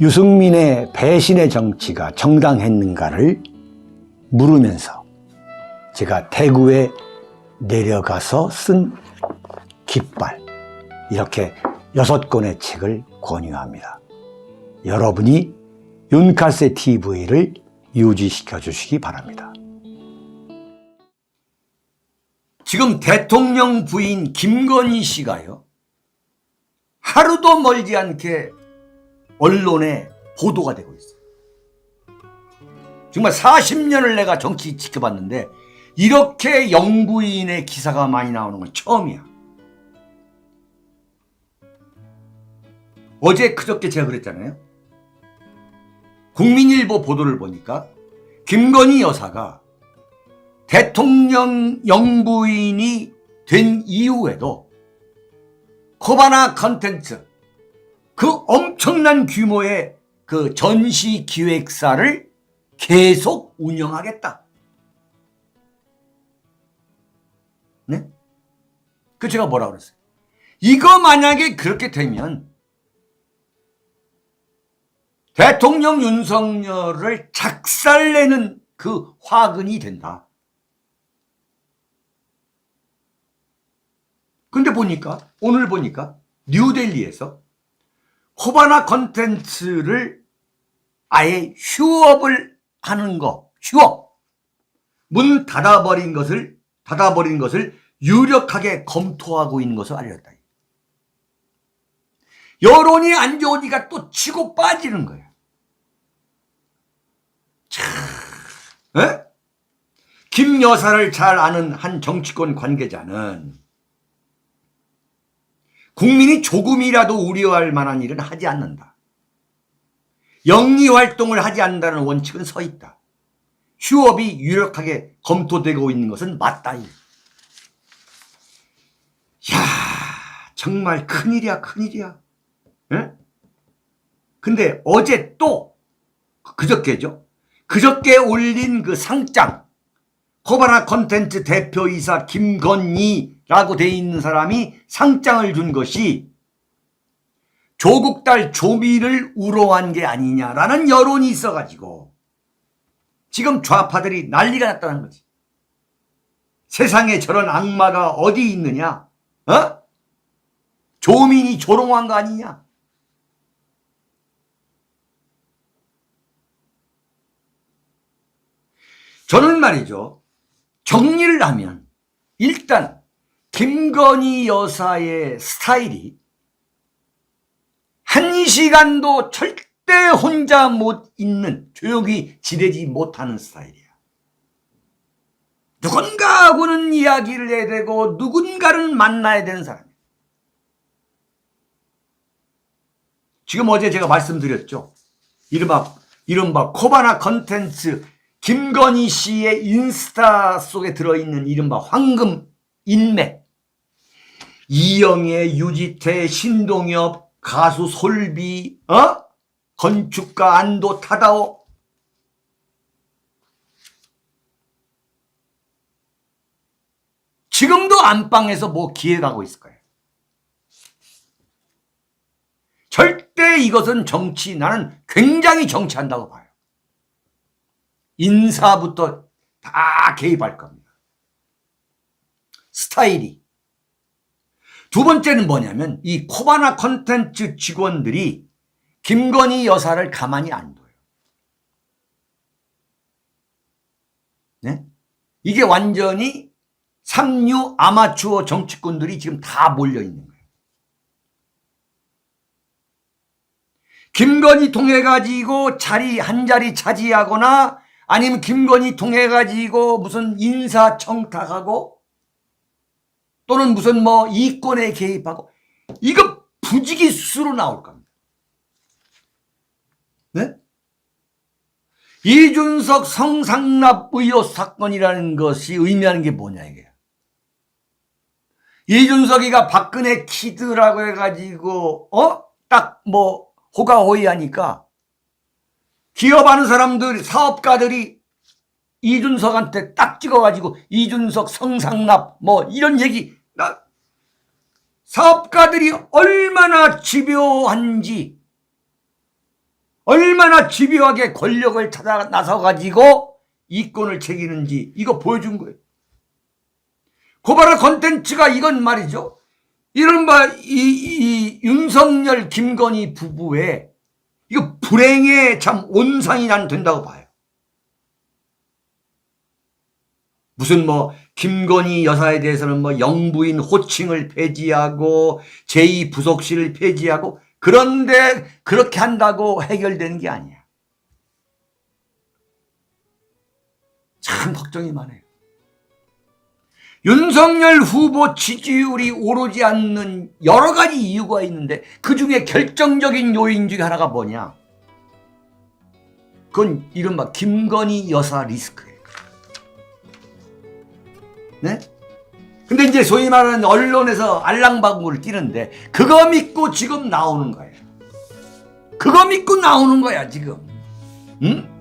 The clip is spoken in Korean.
유승민의 배신의 정치가 정당했는가를 물으면서 제가 대구에 내려가서 쓴 깃발 이렇게 여섯 권의 책을 권유합니다. 여러분이 윤카세 TV를 유지시켜 주시기 바랍니다. 지금 대통령 부인 김건희 씨가요. 하루도 멀지 않게 언론에 보도가 되고 있어요. 정말 40년을 내가 정치 지켜봤는데 이렇게 영부인의 기사가 많이 나오는 건 처음이야. 어제 그저께 제가 그랬잖아요. 국민일보 보도를 보니까 김건희 여사가 대통령 영부인이 된 이후에도 코바나 컨텐츠 그 엄청난 규모의 그 전시 기획사를 계속 운영하겠다. 네? 그 제가 뭐라 그랬어요? 이거 만약에 그렇게 되면 대통령 윤석열을 작살내는 그 화근이 된다. 근데 보니까 오늘 보니까 뉴델리에서 코바나 컨텐츠를 아예 휴업을 하는 거, 휴업. 문 닫아버린 것을, 닫아버린 것을 유력하게 검토하고 있는 것을 알렸다. 여론이 안 좋으니까 또 치고 빠지는 거야. 참, 에? 김 여사를 잘 아는 한 정치권 관계자는 국민이 조금이라도 우려할 만한 일은 하지 않는다. 영리 활동을 하지 않는다는 원칙은 서 있다. 휴업이 유력하게 검토되고 있는 것은 맞다. 야, 정말 큰일이야, 큰일이야. 예? 근데 어제 또 그저께죠. 그저께 올린 그 상장 코바나 컨텐츠 대표이사 김건희라고 돼 있는 사람이 상장을 준 것이 조국 딸 조미를 우롱한 게 아니냐라는 여론이 있어가지고 지금 좌파들이 난리가 났다는 거지. 세상에 저런 악마가 어디 있느냐? 어? 조민이 조롱한 거 아니냐? 저는 말이죠. 정리를 하면 일단 김건희 여사의 스타일이 한 시간도 절대 혼자 못 있는 조용히 지내지 못하는 스타일이야. 누군가하고는 이야기를 해야 되고 누군가를 만나야 되는 사람이야. 지금 어제 제가 말씀드렸죠. 이른바, 이른바 코바나 컨텐츠 김건희 씨의 인스타 속에 들어있는 이른바 황금 인맥. 이영애, 유지태, 신동엽, 가수 솔비, 어? 건축가 안도 타다오. 지금도 안방에서 뭐 기획하고 있을 거예요. 절대 이것은 정치, 나는 굉장히 정치한다고 봐요. 인사부터 다 개입할 겁니다. 스타일이. 두 번째는 뭐냐면 이 코바나 컨텐츠 직원들이 김건희 여사를 가만히 안 둬요. 네? 이게 완전히 삼류 아마추어 정치꾼들이 지금 다 몰려 있는 거예요. 김건희 통해 가지고 자리 한 자리 차지하거나 아니면 김건희 통해 가지고 무슨 인사 청탁하고 또는 무슨 뭐 이권에 개입하고 이거 부지기 수로 나올 겁니다. 네? 이준석 성상납 의혹 사건이라는 것이 의미하는 게 뭐냐 이게. 이준석이가 박근혜 키드라고 해가지고 어? 딱 뭐 호가호위하니까 기업하는 사람들 사업가들이 이준석한테 딱 찍어가지고 이준석 성상납 뭐 이런 얘기 나 사업가들이 얼마나 집요한지 얼마나 집요하게 권력을 찾아 나서가지고 이권을 챙기는지 이거 보여준 거예요. 고바라 컨텐츠가 이건 말이죠. 이른바 이, 이 윤석열 김건희 부부의 이거 불행의 참 온상이 난 된다고 봐요. 무슨 뭐 김건희 여사에 대해서는 뭐 영부인 호칭을 폐지하고 제2부속실을 폐지하고 그런데 그렇게 한다고 해결되는 게 아니야. 참 걱정이 많아요. 윤석열 후보 지지율이 오르지 않는 여러 가지 이유가 있는데 그 중에 결정적인 요인 중에 하나가 뭐냐? 그건 이른바 김건희 여사 리스크예요. 네? 근데 이제 소위 말하는 언론에서 알랑방구를 끼는데 그거 믿고 지금 나오는 거예요. 그거 믿고 나오는 거야 지금. 응?